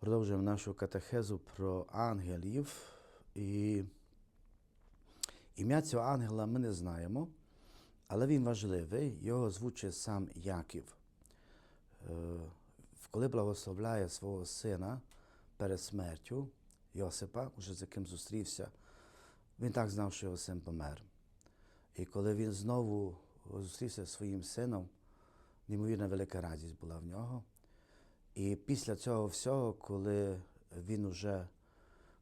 Продовжуємо нашу катехезу про ангелів. І ім'я цього ангела ми не знаємо, але він важливий, його звучить сам Яків. Е, Коли благословляє свого сина перед смертю Йосипа, уже з яким зустрівся, він так знав, що його син помер. І коли він знову зустрівся зі своїм сином, неймовірна велика радість була в нього. І після цього всього, коли він уже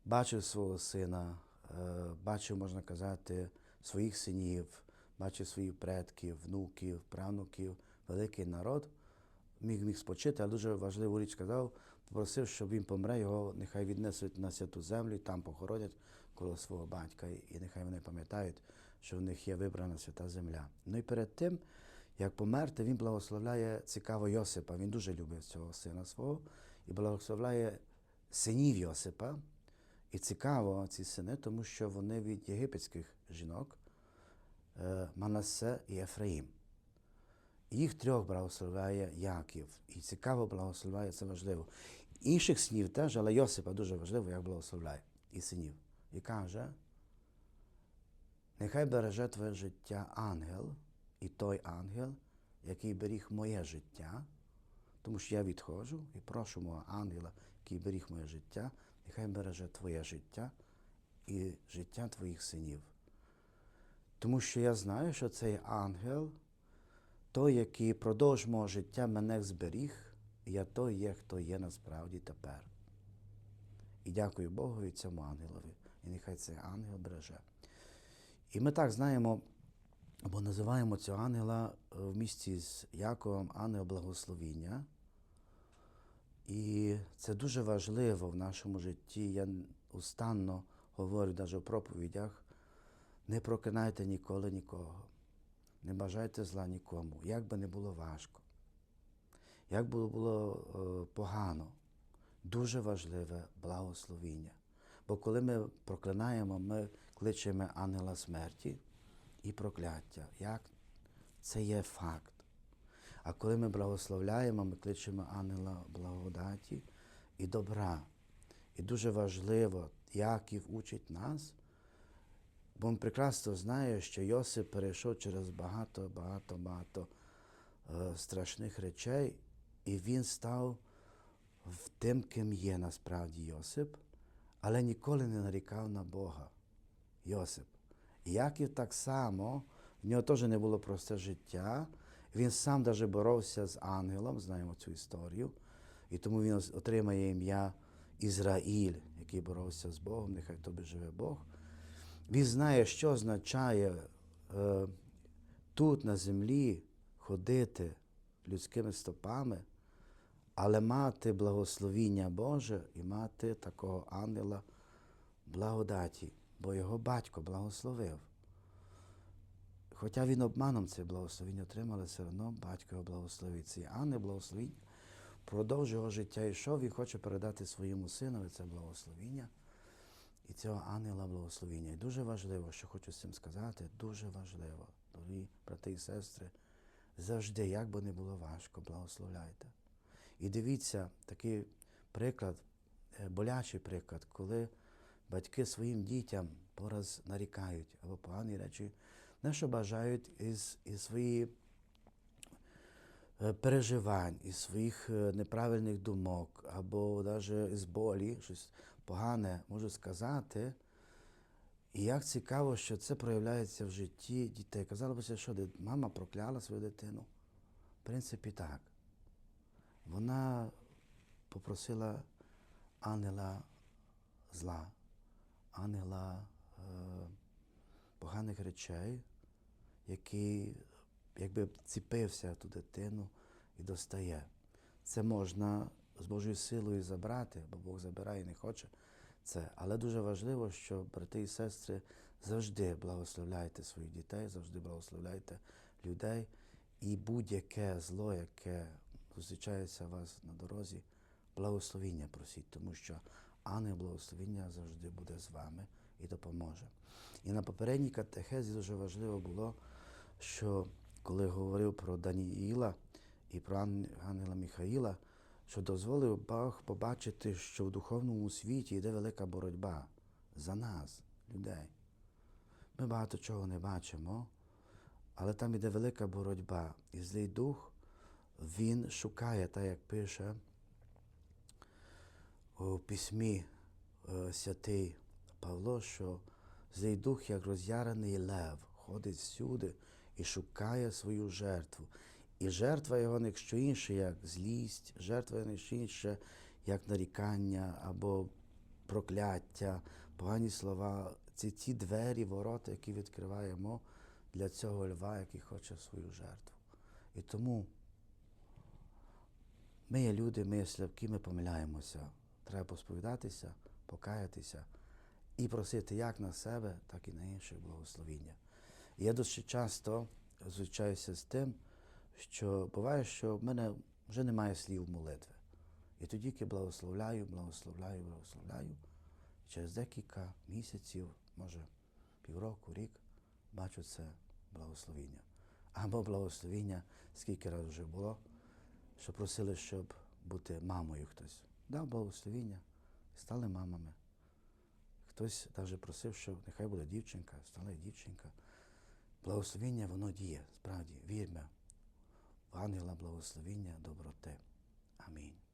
бачив свого сина, е, бачив, можна казати, своїх синів, бачив своїх предків, внуків, правнуків, великий народ, міг міг спочити, але дуже важливу річ сказав, попросив, щоб він помре, його нехай віднесуть на святу землю, і там похоронять коло свого батька, і нехай вони пам'ятають, що в них є вибрана свята земля. Ну і перед тим, як померти, він благословляє цікаво Йосипа. Він дуже любив цього сина свого і благословляє синів Йосипа. І цікаво ці сини, тому що вони від єгипетських жінок е, Манасе і Ефраїм. Їх трьох благословляє Яків. І цікаво благословляє, це важливо. Інших синів теж, але Йосипа дуже важливо, як благословляє і синів. І каже, нехай береже твоє життя ангел, і той ангел, який беріг моє життя, тому що я відходжу і прошу мого ангела, який беріг моє життя, нехай береже твоє життя і життя твоїх синів. Тому що я знаю, що цей ангел, той, який продовж мого життя мене зберіг, я той є, хто є насправді тепер. І дякую Богу і цьому ангелові. І нехай цей ангел береже. І ми так знаємо, або називаємо цього ангела в місті з Яковом ангел благословіння. І це дуже важливо в нашому житті. Я устанно говорю навіть у проповідях. Не проклинайте ніколи нікого, не бажайте зла нікому, як би не було важко, як би було е, погано, дуже важливе благословіння. Бо коли ми проклинаємо, ми кличемо ангела смерті і прокляття. Як? Це є факт. А коли ми благословляємо, ми кличемо ангела благодаті і добра. І дуже важливо, Яків учить нас, бо він прекрасно знає, що Йосип перейшов через багато, багато, багато е, страшних речей, і він став тим, ким є насправді Йосип, але ніколи не нарікав на Бога. Йосип. Яків так само, в нього теж не було просте життя. Він сам навіть боровся з ангелом, знаємо цю історію, і тому він отримає ім'я Ізраїль, який боровся з Богом, нехай тобі живе Бог. Він знає, що означає е, тут на землі ходити людськими стопами, але мати благословіння Боже і мати такого ангела благодаті, бо його батько благословив. Хоча він обманом це благословіння отримав, але все одно батько його благословив. Цей ангел благословіння впродовж його життя йшов, він хоче передати своєму синові це благословіння і цього ангела благословіння. І дуже важливо, що хочу з цим сказати, дуже важливо, дорогі брати і сестри, завжди, як би не було важко, благословляйте. І дивіться, такий приклад, болячий приклад, коли батьки своїм дітям пораз нарікають або погані речі, не що бажають із, із своїх переживань, із своїх неправильних думок, або навіть із болі, щось погане можуть сказати. І як цікаво, що це проявляється в житті дітей. Казалося, що мама прокляла свою дитину. В принципі, так. Вона попросила ангела зла, ангела е, поганих речей, який якби ціпився ту дитину і достає. Це можна з Божою силою забрати, бо Бог забирає і не хоче це. Але дуже важливо, що брати і сестри завжди благословляйте своїх дітей, завжди благословляйте людей. І будь-яке зло, яке зустрічається вас на дорозі, благословіння просіть, тому що ангел благословіння завжди буде з вами і допоможе. І на попередній катехезі дуже важливо було, що коли говорив про Даніїла і про ангела Михаїла, що дозволив Бог побачити, що в духовному світі йде велика боротьба за нас, людей. Ми багато чого не бачимо, але там йде велика боротьба. І злий дух, він шукає, так як пише у письмі е, святий Павло, що злий дух, як роз'ярений лев, ходить всюди і шукає свою жертву. І жертва його не що інше, як злість, жертва не що інше, як нарікання або прокляття, погані слова. Це ті двері, ворота, які відкриваємо для цього льва, який хоче свою жертву. І тому ми є люди, ми є слабкі, ми помиляємося. Треба посповідатися, покаятися і просити як на себе, так і на інших благословіння. І я досить часто зустрічаюся з тим, що буває, що в мене вже немає слів молитви. І тоді я благословляю, благословляю, благословляю. Через декілька місяців, може півроку, рік, бачу це благословіння. Або благословіння, скільки разів вже було, що просили, щоб бути мамою хтось. Дав благословіння, стали мамами. Хтось навіть просив, що нехай буде дівчинка, стала дівчинка. Благословіння воно діє, справді, вірме в ангела благословіння, доброти. Амінь.